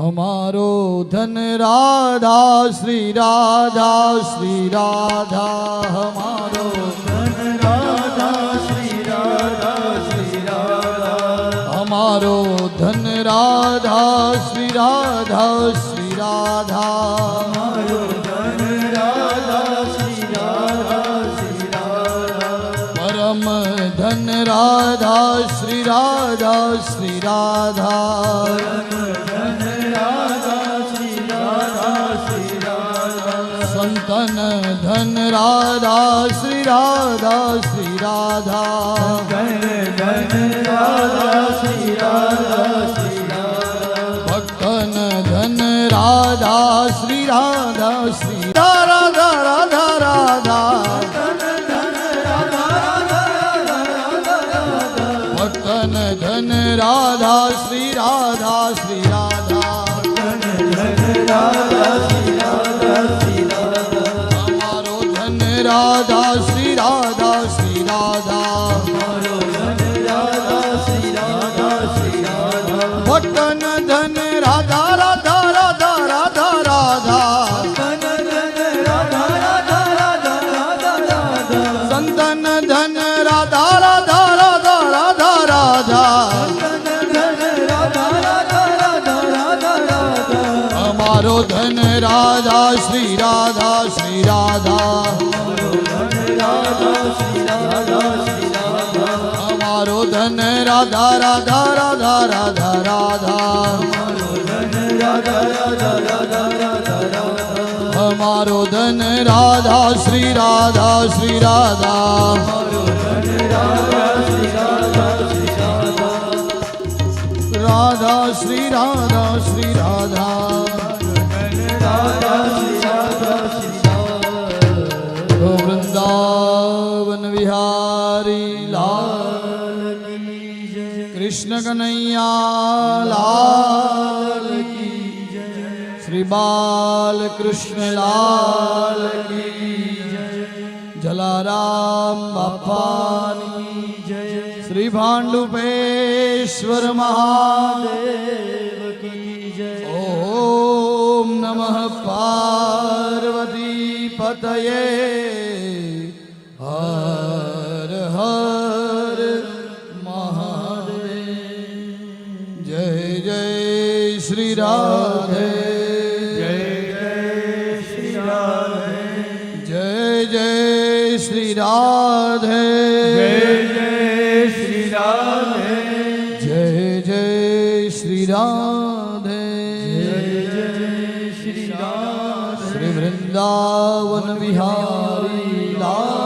हमारो धन राधा श्री राधा श्री राधा हमारो धन राधा श्री राधा श्री राधा हमारो धन राधा श्री राधा श्री राधा हमारो धन राधा श्री राधा श्री राधा परम धन राधा श्री राधा श्री राधा ધન રાધા, શ્રી રાધા શ્રી રાધા. ધન રાધા શ્રી રાધા શ્રી રાધા ભક્તન ધન રાધા શ્રી રાધા શ્રી રાધા રાધા રાધા. ભક્તન ધન રાધા, શ્રી રાધા શ્રી રાધા. રાધા, શ્રી રાધા શ્રી રાધા. ભટન ધન રાધા રાધા રાધા રાધા રાધા. સંતન ધન રાધા રાધા રાધા રાધા રાધા. અમારો ધન રાધા, શ્રી રાધા શ્રી રાધા. અમારો ધન રાધા રાધા રાધા રાધા રાધા. અમારો ધન રાધા, શ્રી રાધા શ્રી રાધા. રાધા, શ્રી રાધા શ્રી રાધા. રાધા શ્રી વૃંદાવન વિહારી લાલ કૃષ્ણ કનૈયા લાલ કી શ્રી બાલ કૃષ્ણ લાલ કી જલારામ બાપાની જય શ્રી ભાંડુપેશ્વર મહાદેવ દેવ કી જય ઓમ નમઃ પાર્વતી પતયે હર હર મહાદેવ જય જય શ્રી રાધે જય જય શ્રી રાધે જય જય શ્રી રાધે જય જય શ્રી રાધે જય જય શ્રી રાધે જય જય શ્રી રાધે શ્રી વૃંદાવન વિહારી લાલ